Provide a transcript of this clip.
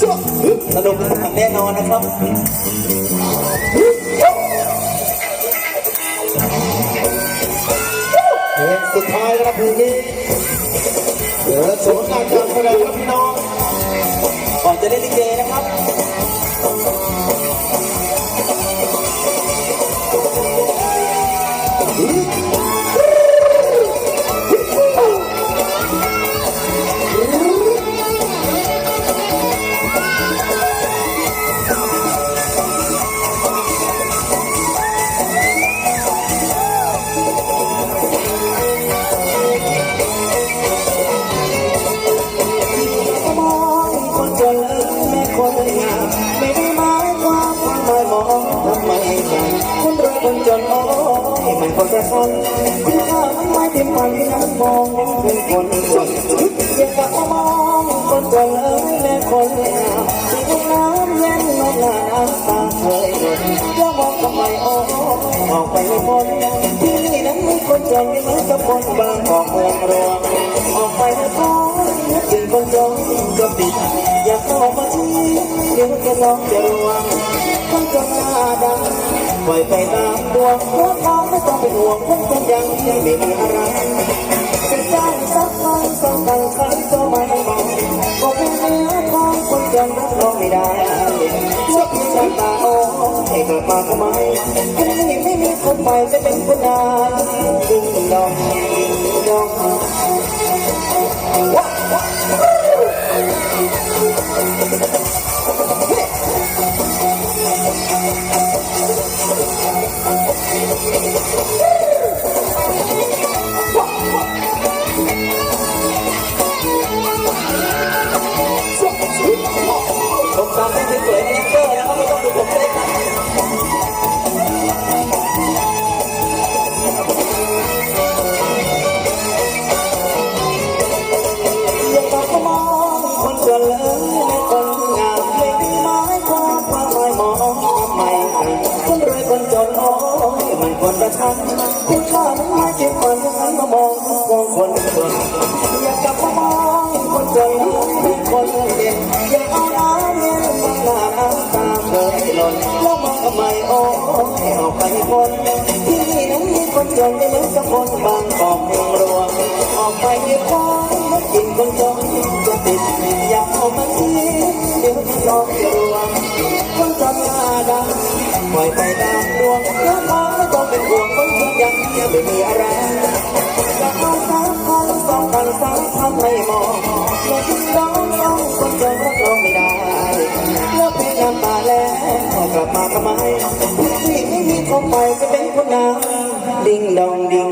สนุกแน่นอนนะครับเพลงสุดท้ายนะครับเพลงนี้เดี๋ยวโฉมหน้าการแสดงครับพี่น้องก่อนจะเล่นลิเกนะครับ ยมันคนละคนคุณค่ามันไม่เป็นพันที่นั้นมองเป็นคนจนอยากกลับมามองคนจนแม่คนงามที่ห้องน้ำเย็นนอนหน้าน้ำตาเคยหล่นอย่ามองทำไมโอ้ออกไปไม่พ้นที่นี่นั้นมีคนจนไม่มือนกับคนบางออกเมืองรวงออกไปไม่พ้นนึกถึงคนจนก็ติดอยากเข้ามาที่เดี๋ยวจะน้องจะรวงคนจนหน้าดำปล่อยไปตามดวงหัว เขาไม่ต้องเป็นห่วงคนจนยังไม่มีอะไรจะจ้างสักพันสองพันครั้งก็ไม่มองก็เป็นเนื้อของคนจนรับรองไม่ได้เลือกที่จะตาโอ้ให้กลับมาทำไมคนนี้ไม่มีคนใหม่จะเป็นคนนานดึงดองดองผม คนละชั้นคุณค่ามันไม่เก็บมันยังหันมามองมองคนจนอยากกลับมามองคนจนเลยคนเด่นอย่าเอาน้ำเย็นมาหน้าน้ำตาเคยหล่นแล้วมองทำไมโอ้ยออกไปคนที่นี่นั้นมีคนจนไม่เหมือนกับคนบางกอกเมืองรวงออกไปไม่พอกินคนจนจะติดอยากเอามาทีเดี๋ยวที่ลองรวงคนจนหน้าดำปล่อยไปตามดวงเดี๋ยวมาไม่ต้อง เป็นห่วงคนจนยังไม่มีอะไรจะเอาสามพันสองพันสามพันไม่มองเมื่อที่ร้องร้องคนจะรับรองไม่ได้เลิกพยายามตาแล้วกลับมาทำไมที่ไม่มีคนใหม่จะเป็นคนนำดิ่งดองดิ่ง